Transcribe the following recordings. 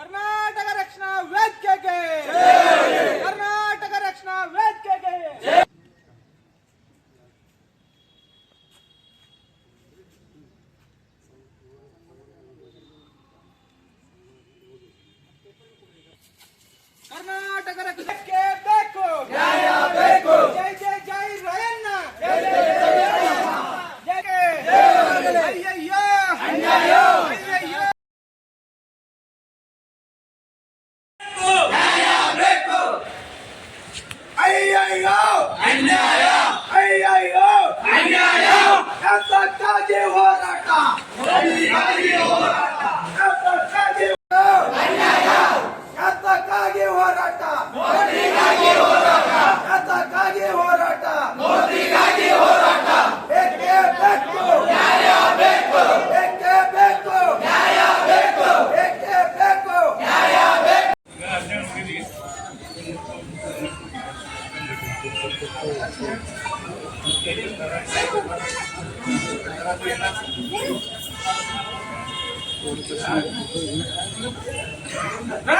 ಕರ್ನಾಟಕ ರಕ್ಷಣಾ ವೇದಿಕೆಗೆ ಕರ್ನಾಟಕ ರಕ್ಷಣಾ ವೇದಿಕೆಗೆ ಕರ್ನಾಟಕ ರಕ್ಷಣಕ್ಕೆ Thank.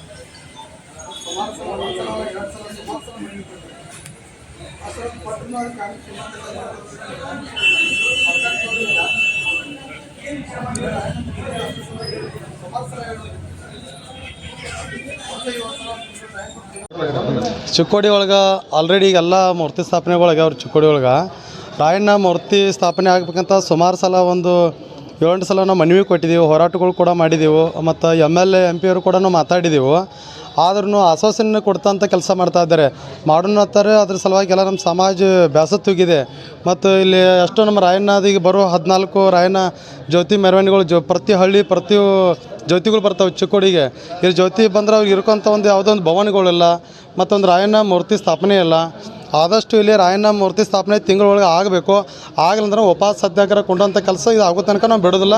ಚಿಕ್ಕೋಡಿ ಒಳಗೆ ಆಲ್ರೆಡಿ ಎಲ್ಲ ಮೂರ್ತಿ ಸ್ಥಾಪನೆ ಒಳಗೆ ಅವ್ರು ಚಿಕ್ಕೋಡಿ ಒಳಗೆ. ರಾಯಣ್ಣ ಮೂರ್ತಿ ಸ್ಥಾಪನೆ ಆಗ್ಬೇಕಂತ ಸುಮಾರು ಸಲ ಒಂದು ಏಳೆಂಟು ಸಲ ನಾವು ಮನವಿ ಕೊಟ್ಟಿದ್ದೀವಿ ಹೋರಾಟಗಳು ಕೂಡ ಮಾಡಿದ್ದೀವಿ ಮತ್ತು M L A M P ಅವರು ಕೂಡ ಮಾತಾಡಿದೆವು. ಆದ್ರೂ ಆಶ್ವಾಸನೆ ಕೊಡ್ತಂತ ಕೆಲಸ ಮಾಡ್ತಾ ಇದ್ದಾರೆ. ಮಾಡೋಣ ಅಂತಾರೆ, ಅದ್ರ ಸಲುವಾಗಿ ಎಲ್ಲ ನಮ್ಮ ಸಮಾಜ ಬ್ಯಾಸತ್ತು ಹೋಗಿದೆ ಮತ್ತು ಇಲ್ಲಿ ಎಷ್ಟೋ ನಮ್ಮ ರಾಯಣ್ಣದಿಗೆ ಬರೋ ಹದಿನಾಲ್ಕು ರಾಯಣ್ಣ ಜ್ಯೋತಿ ಮೆರವಣಿಗೆಗಳು ಜೊ, ಪ್ರತಿ ಹಳ್ಳಿ, ಪ್ರತಿ ಜ್ಯೋತಿಗಳು ಬರ್ತಾವೆ ಚಿಕ್ಕೋಡಿಗೆ. ಇಲ್ಲಿ ಜ್ಯೋತಿ ಬಂದ್ರೆ ಅವ್ರಿಗೆ ಇರ್ಕೊಂಥ ಒಂದು ಯಾವುದೋ ಒಂದು ಭವನಗಳಿಲ್ಲ, ಮತ್ತೊಂದು ರಾಯಣ್ಣ ಮೂರ್ತಿ ಸ್ಥಾಪನೆ ಇಲ್ಲ. ಆದಷ್ಟು ಇಲ್ಲಿ ರಾಯಣ್ಣ ಮೂರ್ತಿ ಸ್ಥಾಪನೆ ತಿಂಗಳೊಳಗೆ ಆಗಬೇಕು. ಆಗಲಂದ್ರೆ ಉಪವಾಸ ಸತ್ಯಾಗ್ರಹ ಕೊಂಡಂಥ ಕೆಲಸ ಇದು ಆಗೋ ತನಕ ನಾವು ಬಿಡೋದಿಲ್ಲ.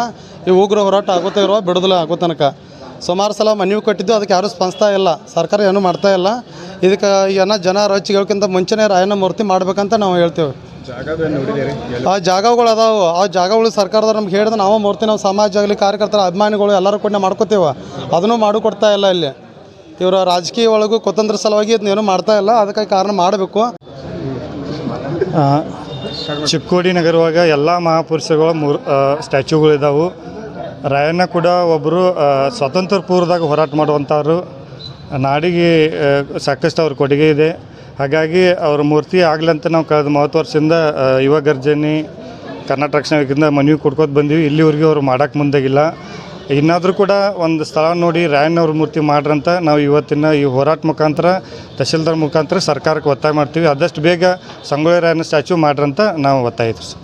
ಈ ಉಗ್ರ ಹೋರಾಟ ಆಗುತ್ತೆ ಇರೋ, ಬಿಡೋದಿಲ್ಲ ಆಗೋ ತನಕ. ಸುಮಾರು ಸಲ ಮನವಿ ಕೊಟ್ಟಿದ್ದು ಅದಕ್ಕೆ ಯಾರೂ ಸ್ಪಂದಿಸ್ತಾ ಇಲ್ಲ. ಸರ್ಕಾರ ಏನೂ ಮಾಡ್ತಾ ಇಲ್ಲ. ಇದಕ್ಕೆ ಏನೋ ಜನ ರೊಚ್ಚಿಗೋಕ್ಕಿಂತ ಮುಂಚೆನೇ ರಾಯನ ಮೂರ್ತಿ ಮಾಡ್ಬೇಕಂತ ನಾವು ಹೇಳ್ತೇವೆ. ಆ ಜಾಗಗಳು ಅದಾವು. ಆ ಜಾಗಗಳು ಸರ್ಕಾರದವ್ರು ನಮ್ಗೆ ಹೇಳಿದ್ರೆ ನಾವು ಮೂರ್ತಿ ನಾವು ಸಮಾಜ ಆಗಲಿ ಕಾರ್ಯಕರ್ತರ ಅಭಿಮಾನಿಗಳು ಎಲ್ಲರೂ ಕೂಡ ಮಾಡ್ಕೋತೇವೆ. ಅದನ್ನು ಮಾಡಿಕೊಡ್ತಾ ಇಲ್ಲ ಇಲ್ಲಿ. ಇವರ ರಾಜಕೀಯ ಒಳಗೂ ಕುತಂತ್ರ ಸಲುವಾಗಿ ಇದನ್ನೇನು ಮಾಡ್ತಾ ಇಲ್ಲ. ಅದಕ್ಕೆ ಕಾರಣ ಮಾಡಬೇಕು. ಚಿಕ್ಕೋಡಿ ನಗರವಾಗ ಎಲ್ಲ ಮಹಾಪುರುಷಗಳ ಮೂರು ಸ್ಟ್ಯಾಚ್ಯೂಗಳಿದ್ದಾವೆ ರಾಯಣ್ಣ ಕೂಡ ಒಬ್ಬರು ಸ್ವತಂತ್ರ ಪೂರ್ವದಾಗ ಹೋರಾಟ ಮಾಡುವಂಥವ್ರು. ನಾಡಿಗೆ ಸಾಕಷ್ಟು ಅವ್ರ ಕೊಡುಗೆ ಇದೆ. ಹಾಗಾಗಿ ಅವ್ರ ಮೂರ್ತಿ ಆಗ್ಲಂತ ನಾವು ಕಳೆದ ಮೂವತ್ತು ವರ್ಷದಿಂದ ಯುವ ಗರ್ಜನಿ, ಕರ್ನಾಟಕ ರಕ್ಷಣಾ ವೇದಿಕೆಯಿಂದ ಮನವಿ ಕೊಡ್ಕೋತ ಬಂದೀವಿ. ಇಲ್ಲಿವರೆಗೂ ಅವ್ರು ಮಾಡೋಕ್ಕೆ ಮುಂದಾಗಿಲ್ಲ. ಇನ್ನಾದರೂ ಕೂಡ ಒಂದು ಸ್ಥಳ ನೋಡಿ ರಾಯಣ್ಣವ್ರ ಮೂರ್ತಿ ಮಾಡ್ರಂತ ನಾವು ಇವತ್ತಿನ ಈ ಹೋರಾಟ ಮುಖಾಂತರ, ತಹಶೀಲ್ದಾರ್ ಮುಖಾಂತರ ಸರ್ಕಾರಕ್ಕೆ ಒತ್ತಾಯ ಮಾಡ್ತೀವಿ. ಆದಷ್ಟು ಬೇಗ ಸಂಗೊಳ್ಳಿ ರಾಯಣ್ಣ ಸ್ಟ್ಯಾಚ್ಯೂ ಮಾಡ್ರಂತ ನಾವು ಒತ್ತಾಯಿತು ಸರ್.